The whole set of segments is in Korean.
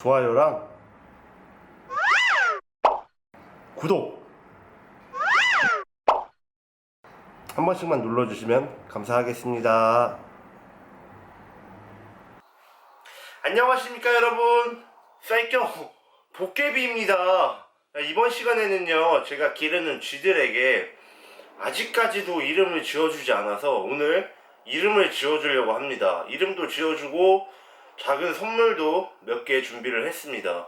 좋아요랑 구독 한 번씩만 눌러주시면 감사하겠습니다. 안녕하십니까 여러분. 쌀겨 도깨비입니다. 이번 시간에는요 제가 기르는 쥐들에게 아직까지도 이름을 지어주지 않아서 오늘 이름을 지어주려고 합니다. 이름도 지어주고 작은 선물도 몇 개 준비를 했습니다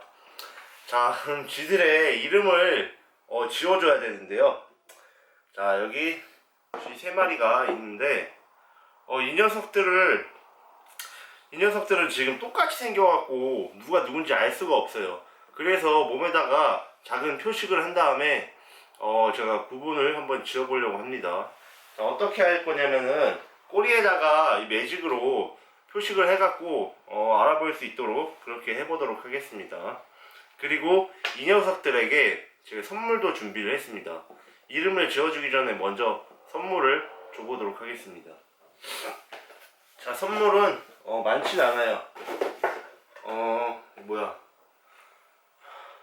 자 그럼 쥐들의 이름을 어, 지어줘야 되는데요 자 여기 쥐 세 마리가 있는데 어, 이 녀석들을 이 녀석들은 지금 똑같이 생겨갖고 누가 누군지 알 수가 없어요. 그래서 몸에다가 작은 표식을 한 다음에 어 제가 구분을 한번 지어보려고 합니다. 자, 어떻게 할 거냐면은 꼬리에다가 이 매직으로 표식을 해갖고 어, 알아볼 수 있도록 그렇게 해보도록 하겠습니다. 그리고 이 녀석들에게 제가 선물도 준비를 했습니다. 이름을 지어주기 전에 먼저 선물을 줘보도록 하겠습니다. 자 선물은 어, 많진 않아요. 어 뭐야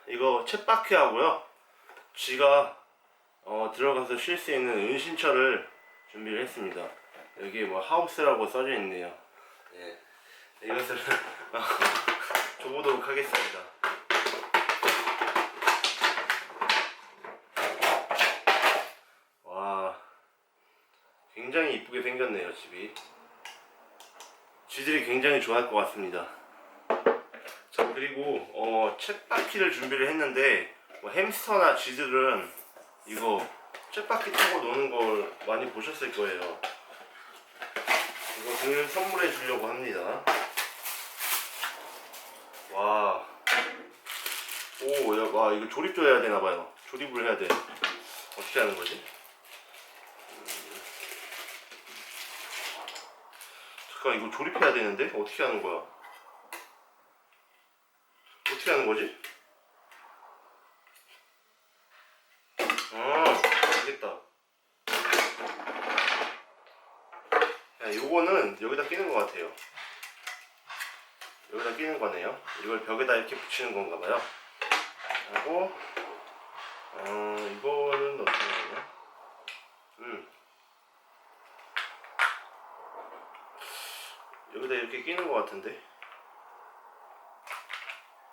이거 챗바퀴 하고요. 쥐가 어, 들어가서 쉴 수 있는 은신처를 준비를 했습니다. 여기 뭐 하우스라고 써져 있네요. 예. 이것을 어, 줘보도록 하겠습니다. 와 굉장히 이쁘게 생겼네요 집이. 쥐들이 굉장히 좋아할 것 같습니다. 자 그리고 어, 챗바퀴를 준비를 했는데 뭐 햄스터나 쥐들은 이거 챗바퀴 타고 노는 걸 많이 보셨을 거예요. 이것을 선물해 주려고 합니다. 와, 오, 야, 와 이거 조립도 해야 되나 봐요. 조립을 해야 돼. 어떻게 하는 거지? 잠깐 이거 조립해야 되는데 어떻게 하는 거야? 어떻게 하는 거지? 아 알겠다. 야 요거는 여기다 끼는 것 같아요. 여기다 끼는 거네요. 이걸 벽에다 이렇게 붙이는 건가 봐요. 하고 어 이거는 어떻게 하냐? 음. 여기다 이렇게 끼는 것 같은데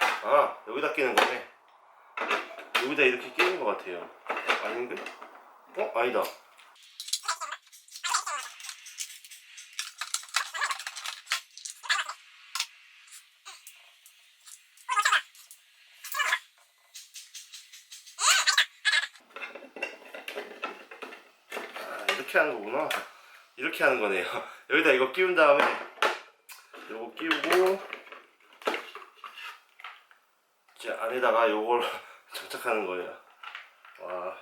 아 여기다 끼는 거네 여기다 이렇게 끼는 것 같아요 아닌데? 어? 아니다 이렇게 하는 거구나 이렇게 하는 거네요 여기다 이거 끼운 다음에 요거 끼우고 이제 안에다가 요걸 장착하는 거예요. 와.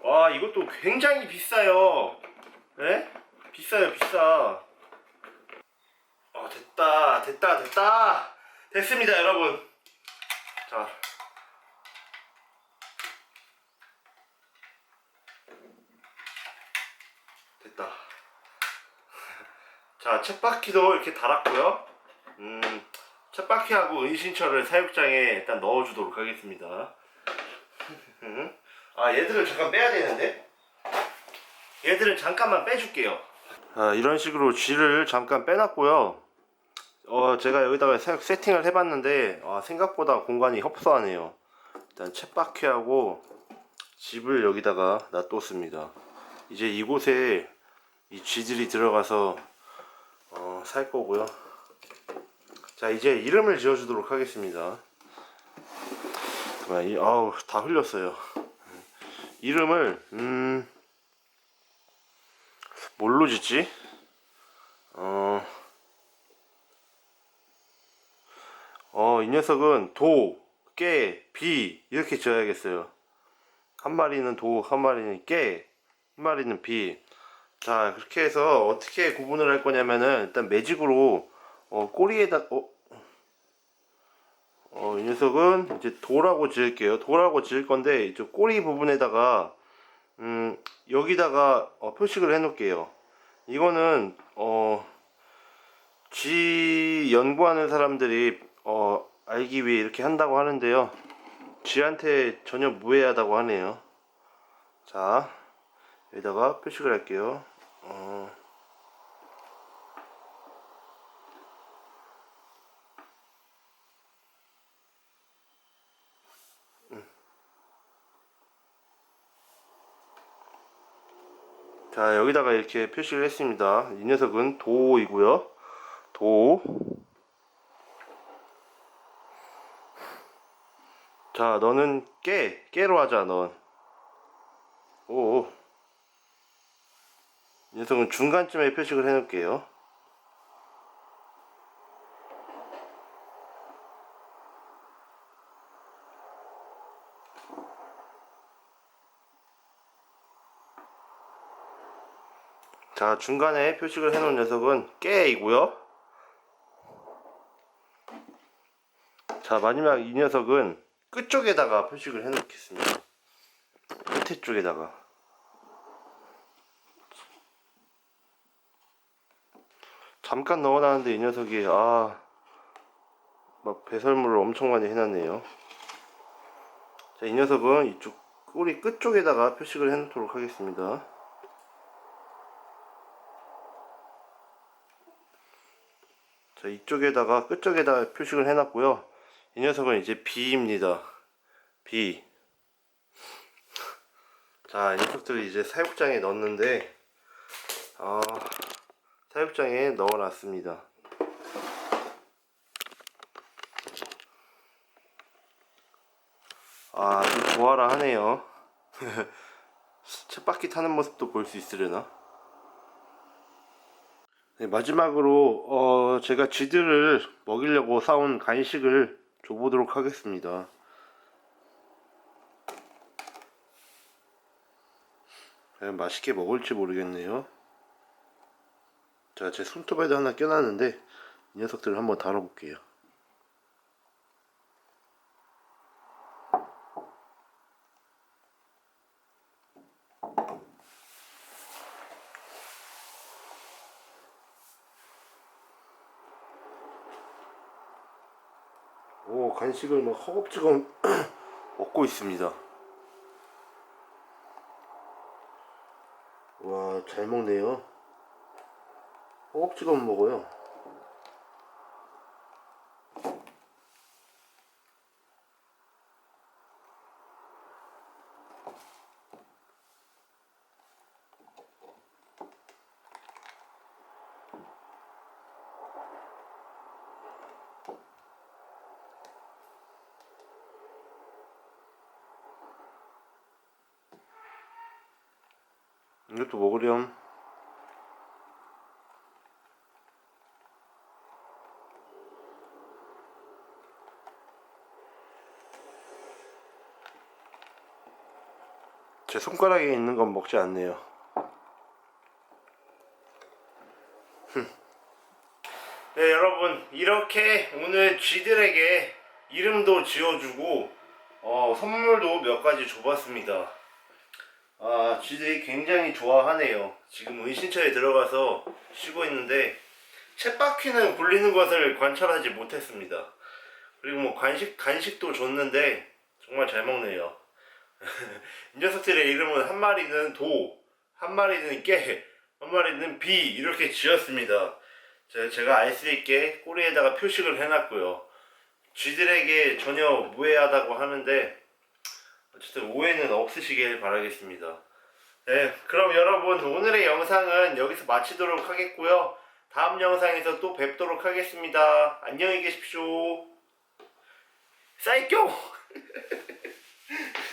와, 이것도 굉장히 비싸요. 예? 비싸요, 비싸. 어, 됐다, 됐다, 됐다. 됐습니다, 여러분. 자. 됐다. 자, 챗바퀴도 이렇게 달았고요. 음, 챗바퀴하고 은신처를 사육장에 일단 넣어주도록 하겠습니다. 아, 얘들을 잠깐 빼야 되는데? 얘들은 잠깐만 빼줄게요. 아, 이런 식으로 쥐를 잠깐 빼놨고요. 어, 제가 여기다가 사육 세팅을 해봤는데, 아, 생각보다 공간이 협소하네요. 일단 챗바퀴하고 집을 여기다가 놔뒀습니다. 이제 이곳에 이 쥐들이 들어가서 어, 살 거고요. 자, 이제 이름을 지어주도록 하겠습니다. 그만, 이, 아우, 다 흘렸어요. 이름을, 음, 뭘로 짓지? 어, 어, 이 녀석은 도, 깨, 비, 이렇게 지어야겠어요. 한 마리는 도, 한 마리는 깨, 한 마리는 비. 자 그렇게 해서 어떻게 구분을 할 거냐면은 일단 매직으로 어, 꼬리에다 어, 어, 이 녀석은 이제 도라고 지을게요 도라고 지을 건데 이제 꼬리 부분에다가 음, 여기다가 어, 표식을 해 놓을게요 이거는 어, 쥐 연구하는 사람들이 어, 알기 위해 이렇게 한다고 하는데요. 쥐한테 전혀 무해하다고 하네요. 자, 여기다가 표식을 할게요. 자, 여기다가 이렇게 표시를 했습니다. 이 녀석은 도이고요. 도. 자, 너는 깨. 깨로 하자, 넌. 오. 이 녀석은 중간쯤에 표식을 해놓을게요. 자, 중간에 표식을 해놓은 녀석은 깨이고요. 자, 마지막 이 녀석은 끝쪽에다가 표식을 해놓겠습니다. 끝에 쪽에다가. 잠깐 넣어놨는데 이 녀석이 아, 막 배설물을 엄청 많이 해놨네요. 자, 이 녀석은 이쪽 꼬리 끝쪽에다가 표식을 해놓도록 하겠습니다. 자, 이쪽에다가 끝쪽에다 표식을 해놨고요. 이 녀석은 이제 B입니다. B. 자, 이 녀석들을 이제 사육장에 넣었는데, 아, 사육장에 넣어놨습니다. 아, 좀 좋아라 하네요. 쳇바퀴 타는 모습도 볼 수 있으려나? 네, 마지막으로 어, 제가 쥐들을 먹이려고 사온 간식을 줘보도록 하겠습니다. 과연 맛있게 먹을지 모르겠네요. 자, 제 손톱에도 하나 껴놨는데 이 녀석들을 한번 다뤄볼게요. 오, 간식을 막 허겁지겁 먹고 있습니다. 와, 잘 먹네요. 허겁지겁 먹어요. 이것도 먹으렴. 제 손가락에 있는 건 먹지 않네요. 네, 여러분 이렇게 오늘 쥐들에게 이름도 지어주고 어, 선물도 몇 가지 줘봤습니다. 아, 쥐들이 굉장히 좋아하네요. 지금 은신처에 들어가서 쉬고 있는데 쳇바퀴는 굴리는 것을 관찰하지 못했습니다. 그리고 뭐 간식 간식도 줬는데 정말 잘 먹네요. 이 녀석들의 이름은 한 마리는 도, 한 마리는 깨, 한 마리는 비 이렇게 지었습니다. 제- 제가 알 수 있게 꼬리에다가 표식을 해놨고요. 쥐들에게 전혀 무해하다고 하는데 어쨌든 오해는 없으시길 바라겠습니다. 네, 그럼 여러분 오늘의 영상은 여기서 마치도록 하겠고요. 다음 영상에서 또 뵙도록 하겠습니다. 안녕히 계십시오. 사이교!